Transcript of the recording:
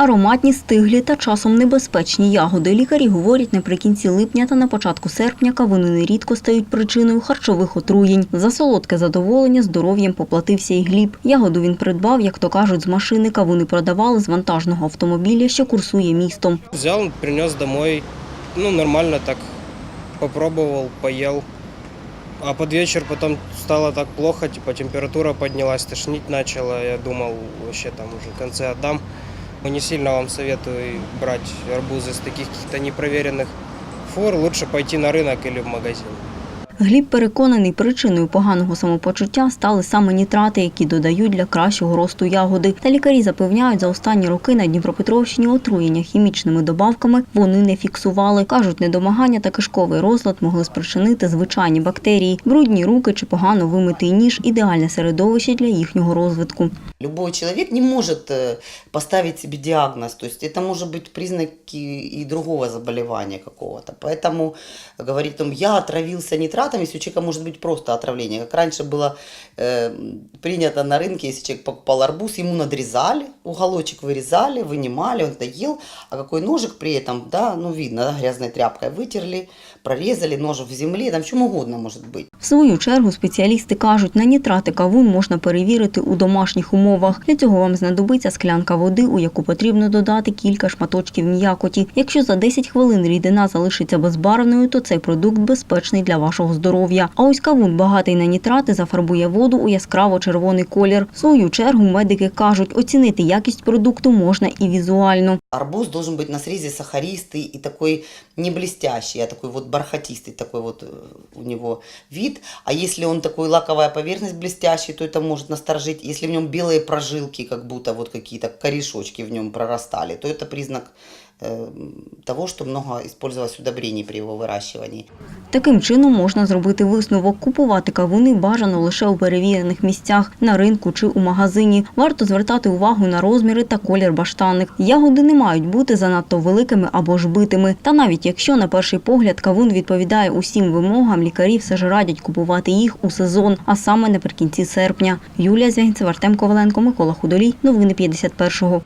Ароматні, стиглі та часом небезпечні ягоди. Лікарі говорять, наприкінці липня та на початку серпня кавуни нерідко стають причиною харчових отруєнь. За солодке задоволення здоров'ям поплатився і Гліб. Ягоду він придбав, як то кажуть, з машини. Кавуни продавали з вантажного автомобіля, що курсує містом. Взял, принес домой, ну нормально так попробовал, поел. А под вечер потом стало так плохо, типа температура поднялась, тошнить начала. Я думал, вообще там уже в конце отдам. Но не сильно вам советую брать арбузы с таких каких-то непроверенных фур. Лучше пойти на рынок или в магазин. Гліб переконаний, причиною поганого самопочуття стали саме нітрати, які додають для кращого росту ягоди. Та лікарі запевняють, за останні роки на Дніпропетровщині отруєння хімічними добавками вони не фіксували. Кажуть, недомагання та кишковий розлад могли спричинити звичайні бактерії. Брудні руки чи погано вимитий ніж – ідеальне середовище для їхнього розвитку. Любой человек не может э, поставить себе диагноз, то есть это может быть признаки и другого заболевания какого-то. Поэтому говорить, там, я отравился нитратами, если у человека может быть просто отравление. Как раньше было э, принято на рынке, если человек покупал арбуз, ему надрезали, уголочек вырезали, вынимали, он это ел, а какой ножик при этом, да, ну видно, да, грязной тряпкой вытерли, прорезали, ножик в земле, там в чем угодно может быть. В свою чергу спеціалісти кажуть, на нітрати кавун можна перевірити у домашніх умовах. Для цього вам знадобиться склянка води, у яку потрібно додати кілька шматочків м'якоті. Якщо за 10 хвилин рідина залишиться безбарвною, то цей продукт безпечний для вашого здоров'я. А ось кавун, багатий на нітрати, зафарбує воду у яскраво-червоний колір. В свою чергу медики кажуть, оцінити якість продукту можна і візуально. Арбуз должен быть на срезе сахаристый и такой не блестящий, а такой вот бархатистый такой вот э, у него вид. А если он такой лаковая поверхность блестящий, то это может насторожить. Если в нем белые прожилки, как будто вот какие-то корешочки в нем прорастали, то это признак э, того, что много использовалось удобрений при его выращивании. Таким чином можна зробити висновок. Купувати кавуни бажано лише у перевірених місцях, на ринку чи у магазині. Варто звертати увагу на розміри та колір баштаник. Ягоди не мають бути занадто великими або ж битими. Та навіть якщо на перший погляд кавун відповідає усім вимогам, лікарі все ж радять купувати їх у сезон, а саме наприкінці серпня. Юлія Звягінцева, Артем Коваленко, Микола Худолій. Новини 51-го.